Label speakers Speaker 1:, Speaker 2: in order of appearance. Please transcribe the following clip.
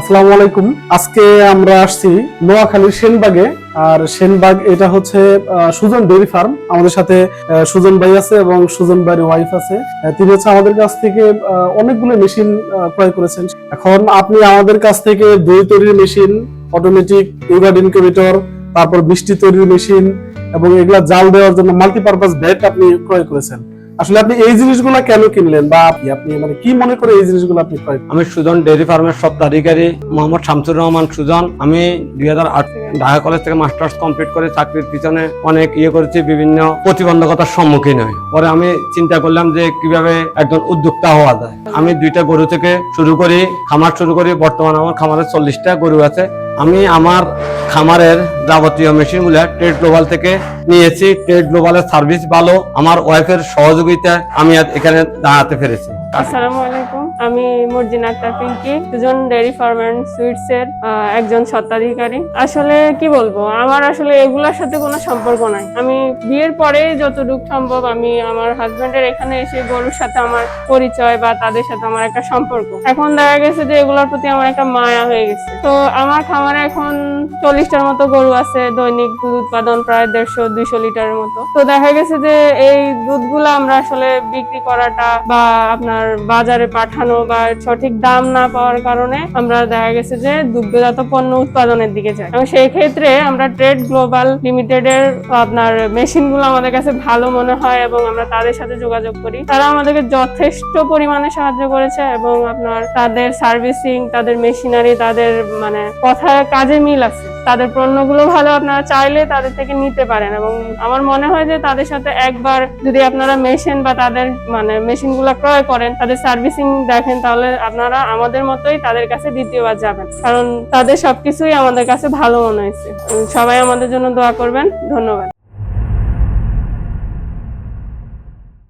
Speaker 1: আসসালামু আলাইকুম। আজকে আমরা আসছি নোয়াখালীর সেনবাগে। আর সেনবাগ এটা হচ্ছে সুজন ডেয়ারি ফার্ম। আমাদের সাথে সুজন ভাই আছে এবং সুজন ভাইয়ের ওয়াইফ আছে। তিনি হচ্ছে আমাদের কাছ থেকে অনেকগুলো মেশিন ক্রয় করেছেন। এখন আপনি আমাদের কাছ থেকে দই তৈরির মেশিন অটোমেটিক ইউগার্ড ইনকিউবেটর তারপর বৃষ্টি তৈরির মেশিন এবং এগুলা জাল দেওয়ার জন্য মাল্টিপারপাস ব্যাট আপনি ক্রয় করেছেন। আসলে আপনি এই জিনিসগুলো কেন কিনলেন? বা আপনি মানে কি মনে করে এই জিনিসগুলো আপনি ক্রয়
Speaker 2: আমি সুজন ডেয়ারি ফার্মের স্বত্বাধিকারী মোহাম্মদ শামসুর রহমান সুজন। আমি দুই হাজার আট ঢাকা কলেজ থেকে মাস্টার্স কমপ্লিট করে চাকরির পিছনে অনেক ইয়ে করেছি, বিভিন্ন প্রতিবন্ধকতার সম্মুখীন হই। পরে আমি চিন্তা করলাম যে কীভাবে একজন উদ্যোক্তা হওয়া যায়। আমি দুইটা গরু থেকে শুরু করি, খামার শুরু করি, বর্তমানে আমার খামারে চল্লিশটা গরু আছে। আমি আমার খামারের যাবতীয় মেশিনগুলো ট্রেড গ্লোবাল থেকে নিয়েছি। ট্রেড গ্লোবালের সার্ভিস ভালো। আমার ওয়াইফের সহযোগিতায় আমি এখানে দাঁড়াতে পেরেছি।
Speaker 3: আসসালামু আলাইকুম। আমি মর্জিন আক্তার পিঙ্কি, দুজন ডেয়ারি ফার্ম অ্যান্ড সুইটস এর একজন স্বত্বাধিকারী। আসলে কি বলব, আমার আসলে এগুলোর সাথে কোনো সম্পর্ক নাই। আমি বিয়ের পরে যতটুকু সম্ভব আমি আমার হাজবেন্ডের এখানে এসে গরুর সাথে আমার পরিচয় বা তাদের সাথে আমার একটা সম্পর্ক। এখন দেখা গেছে যে এগুলোর প্রতি আমার একটা মায়া হয়ে গেছে। তো আমার খামারে এখন চল্লিশটার মতো গরু আছে, দৈনিক দুধ উৎপাদন প্রায় দেড়শো, দুইশো লিটারের মতো। তো দেখা গেছে যে এই দুধগুলো আমরা আসলে বিক্রি করাটা বা আপনার বাজারে পাঠানো বা সঠিক দাম না পাওয়ার কারণে আমরা দেখা গেছে যে দুগ্ধজাত পণ্য উৎপাদনের দিকে যাই। এবং সেই ক্ষেত্রে আমরা ট্রেড গ্লোবাল লিমিটেড এর আপনার মেশিনগুলো আমাদের কাছে ভালো মনে হয় এবং আমরা তাদের সাথে যোগাযোগ করি। তারা আমাদেরকে যথেষ্ট পরিমাণে সাহায্য করেছে এবং আপনার তাদের সার্ভিসিং তাদের মেশিনারি তাদের মানে কথায় কাজে মিল আছে। তাদের পণ্যগুলো ভালো আপনারা চাইলে তাদের থেকে নিতে পারেন এবং আমার মনে হয় যে তাদের সাথে একবার যদি আপনারা মেশিন বা তাদের মানে মেশিনগুলো ক্রয় করেন, তাদের সার্ভিসিং দেখেন, তাহলে আপনারা আমাদের মতোই তাদের কাছে দ্বিতীয়বার যাবেন। কারণ তাদের সবকিছুই আমাদের কাছে ভালো মনে হয়েছে। সবাই আমাদের জন্য দোয়া করবেন। ধন্যবাদ।